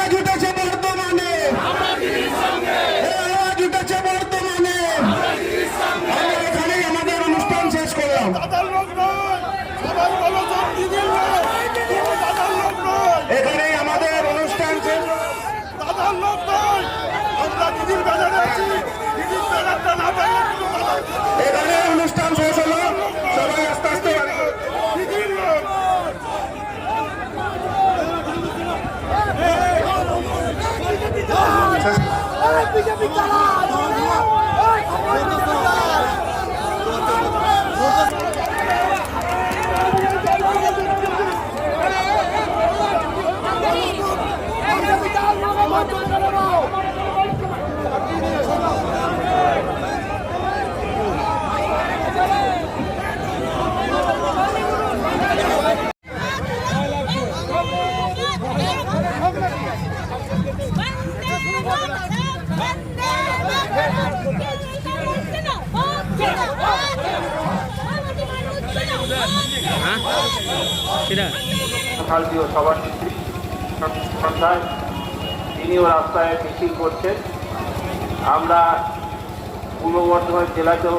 আওয়াজ উঠেছে বর্তমানে। আওয়াজ উঠেছে বর্তমানে। আমরা এখানেই আমাদের অনুষ্ঠান শেষ করলাম। এখানেই আমাদের অনুষ্ঠান শেষ। দাদার লোক নয় আমরা দিদির বাজারে আছি দাদার এখানে অনুষ্ঠান শেষ Fica, fica lá! ভারতীয় তিনিও রাস্তায় মিছিল করছেন। আমরা পূর্ব বর্ধমান জেলাতেও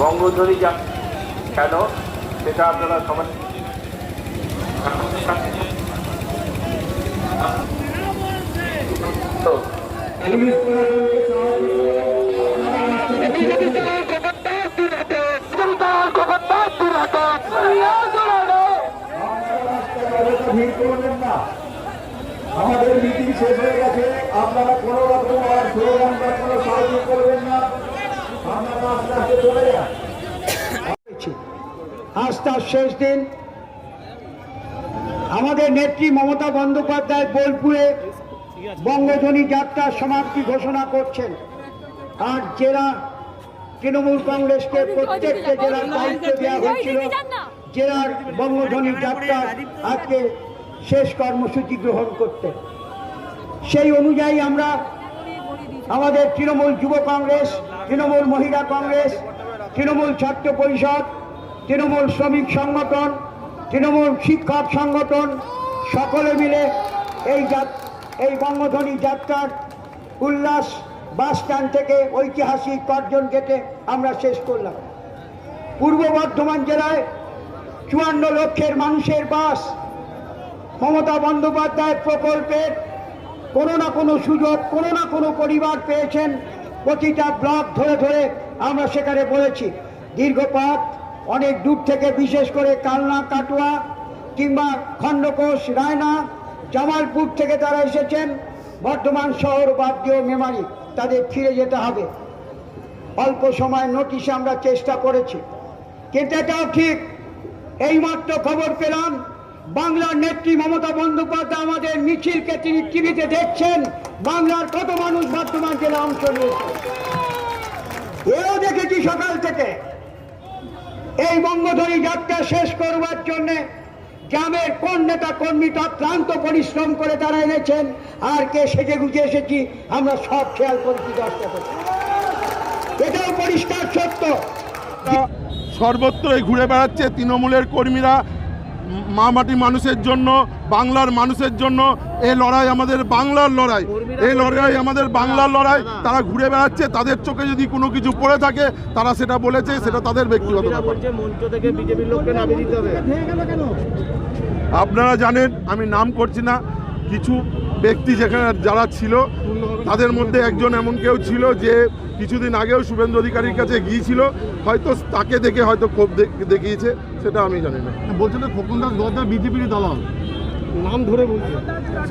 বঙ্গধ্বনি যা কেন, সেটা আপনারা সবাই আমাদের মিটিং শেষ হয়ে গেছে আপনারা কোনো রকম আর স্লোগান বা কোনো সাহায্য করবেন না আপনারা আস্তে আস্তে চলে যান আজ তার শেষ দিন। আমাদের নেত্রী মমতা বন্দ্যোপাধ্যায় বোলপুরে বঙ্গধ্বনি যাত্রার সমাপ্তি ঘোষণা করছেন। আর জেলা তৃণমূল কংগ্রেসকে প্রত্যেকটা জেলার দায়িত্ব দেওয়া হয়েছিল। জেলার বঙ্গধ্বনি যাত্রা আজকে শেষ কর্মসূচি গ্রহণ করতে। সেই অনুযায়ী আমরা আমাদের তৃণমূল যুব কংগ্রেস, তৃণমূল মহিলা কংগ্রেস, তৃণমূল ছাত্র পরিষদ, তৃণমূল শ্রমিক সংগঠন তৃণমূল শিক্ষক সংগঠন সকলে মিলে এই এই বঙ্গধ্বনি যাত্রার উল্লাস বাস স্ট্যান্ড থেকে ঐতিহাসিক কর্জন গেটে আমরা শেষ করলাম। পূর্ব বর্ধমান জেলায় চুয়ান্ন লক্ষের মানুষের বাস মমতা বন্দ্যোপাধ্যায় প্রকল্পের কোনো না কোনো সুযোগ, কোনো না কোনো পরিবার পেয়েছেন প্রতিটা ব্লক ধরে ধরে আমরা সেখানে বলেছি। দীর্ঘপথ অনেক দূর থেকে, বিশেষ করে কালনা, কাটোয়া কিংবা খণ্ডকোষ, রায়না, জামালপুর থেকে তারা এসেছেন। বর্ধমান শহর বাদ দিয়েও মেমারি, তাদের ফিরে যেতে হবে। অল্প সময় নোটিশে আমরা চেষ্টা করেছি। কিন্তু এটাও ঠিক, এইমাত্র খবর পেলাম, বাংলার নেত্রী মমতা বন্দ্যোপাধ্যায় আমাদের মিছিলকে তিনি টিভিতে দেখছেন, বাংলার কত মানুষ বর্তমান জেলা অংশ নিয়েছে। এও দেখেছি সকাল থেকে। এই বঙ্গধরী যাত্রা শেষ করবার জন্য গ্রামের কোন নেতা কর্মী ক্লান্ত পরিশ্রম করে তারা এনেছেন? আর কে সেজে গুজে এসেছি, আমরা সব খেয়াল করছি করে এটাও পরিষ্কার সত্য। সর্বত্রই ঘুরে বেড়াচ্ছে তৃণমূলের কর্মীরা। মা মাটি মানুষের জন্য বাংলার মানুষের জন্য এই লড়াই আমাদের বাংলার লড়াই। এই লড়াই আমাদের বাংলার লড়াই। তারা ঘুরে বেড়াচ্ছে তাদের চোখে যদি কোনো কিছু পড়ে থাকে তারা সেটা বলেছে সেটা তাদের ব্যক্তিগত আপনারা জানেন আমি নাম করছি না কিছু ব্যক্তি যেখানে যারা ছিল তাদের মধ্যে একজন এমন কেউ ছিল যে কিছুদিন আগেও শুভেন্দু অধিকারীর কাছে গিয়েছিল হয়তো তাকে দেখে হয়তো ক্ষোভ দেখ- দেখিয়েছে। সেটা আমি জানি না। বলছে তো খোকন দাস গদ্দার বিজেপির দালাল। নাম ধরে বলছে।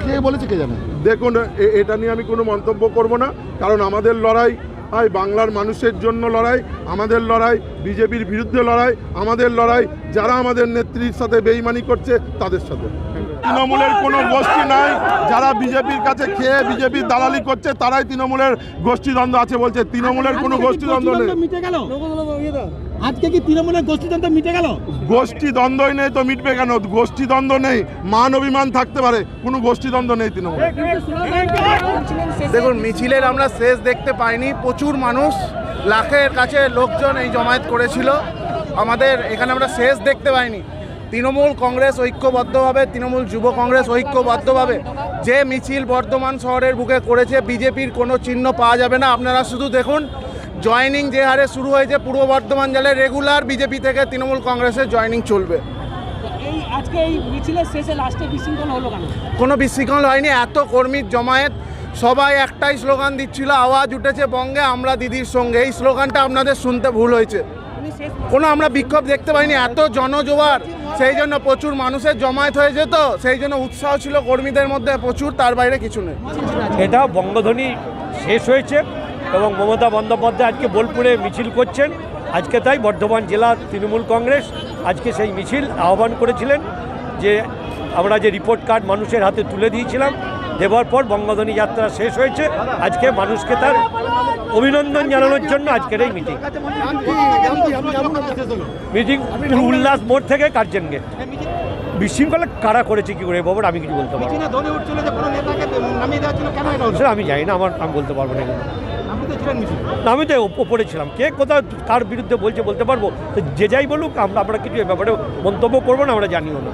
কে বলেছে কে জানে? দেখুন এ- এটা নিয়ে আমি কোনো মন্তব্য করব না কারণ আমাদের লড়াই হয় বাংলার মানুষের জন্য লড়াই আমাদের লড়াই বিজেপির বিরুদ্ধে লড়াই আমাদের লড়াই যারা আমাদের নেত্রীর সাথে বেইমানি করছে তাদের সাথে। তৃণমূলের কোনো গোষ্ঠী নাই যারা বিজেপির কাছে খেয়ে বিজেপির দালালি করছে তারাই তৃণমূলের গোষ্ঠীদ্বন্দ্ব আছে বলছে। তৃণমূলের কোনো গোষ্ঠীদ্বন্দ্ব নেই। মিটে গেল। আজকে কি তৃণমূলের গোষ্ঠীতন্ত্র মিটে গেল? গোষ্ঠী দ্বন্দ্বই নেই তো মিটবে কেন? গোষ্ঠী দ্বন্দ্ব নেই মান অভিমান থাকতে পারে কোনো গোষ্ঠী দ্বন্দ্ব নেই তৃণমূল। দেখুন মিছিলের আমরা শেষ দেখতে পাইনি প্রচুর মানুষ লাখের কাছে লোকজন এই জমায়েত করেছিল। আমাদের এখানে আমরা শেষ দেখতে পাইনি। তৃণমূল কংগ্রেস ঐক্যবদ্ধভাবে তৃণমূল যুব কংগ্রেস ঐক্যবদ্ধভাবে যে মিছিল বর্ধমান শহরের বুকে করেছে বিজেপির কোনো চিহ্ন পাওয়া যাবে না। আপনারা শুধু দেখুন জয়নিং যে হারে শুরু হয়েছে পূর্ব বর্ধমান জেলায় রেগুলার বিজেপি থেকে তৃণমূল কংগ্রেসের জয়নিং চলবে। এই আজকে এই মিছিলের শেষে লাস্টে বিশৃঙ্খলা হলো কেন? কোনো বিশৃঙ্খল হয়নি এত কর্মীর জমায়েত সবাই একটাই স্লোগান দিচ্ছিল আওয়াজ উঠেছে বঙ্গে আমরা দিদির সঙ্গে। এই স্লোগানটা আপনাদের শুনতে ভুল হয়েছে। কোনো আমরা বিক্ষোভ দেখতে পাইনি এত জনজোয়ার সেই জন্য প্রচুর মানুষের জমায়েত হয়েছে তো সেই জন্য উৎসাহ ছিল কর্মীদের মধ্যে প্রচুর তার বাইরে কিছু নেই। এটা বঙ্গধ্বনি শেষ হয়েছে। এবং মমতা বন্দ্যোপাধ্যায় আজকে বোলপুরে মিছিল করছেন। আজকে তাই বর্ধমান জেলা তৃণমূল কংগ্রেস আজকে সেই মিছিল আহ্বান করেছিলেন যে আমরা যে রিপোর্ট কার্ড মানুষের হাতে তুলে দিয়েছিলাম দেওয়ার পর বঙ্গধ্বনি যাত্রা শেষ হয়েছে। আজকে মানুষকে তার অভিনন্দন জানানোর জন্য আজকের এই মিটিং মিটিং উল্লাস মোড় থেকে কার্জন গেট। বিশৃঙ্খলা কারা করেছে কি করে বাবুর আমি কিছু বলতে পারব আমি জানি না আমার আমি বলতে পারব না আমি তো ওপ- ওপরে ছিলাম। কে কোথাও কার বিরুদ্ধে বলছে বলতে পারব? তো যে যাই বলুক, আমরা আমরা কিছু এ ব্যাপারে মন্তব্য করব না, আমরা জানিও না।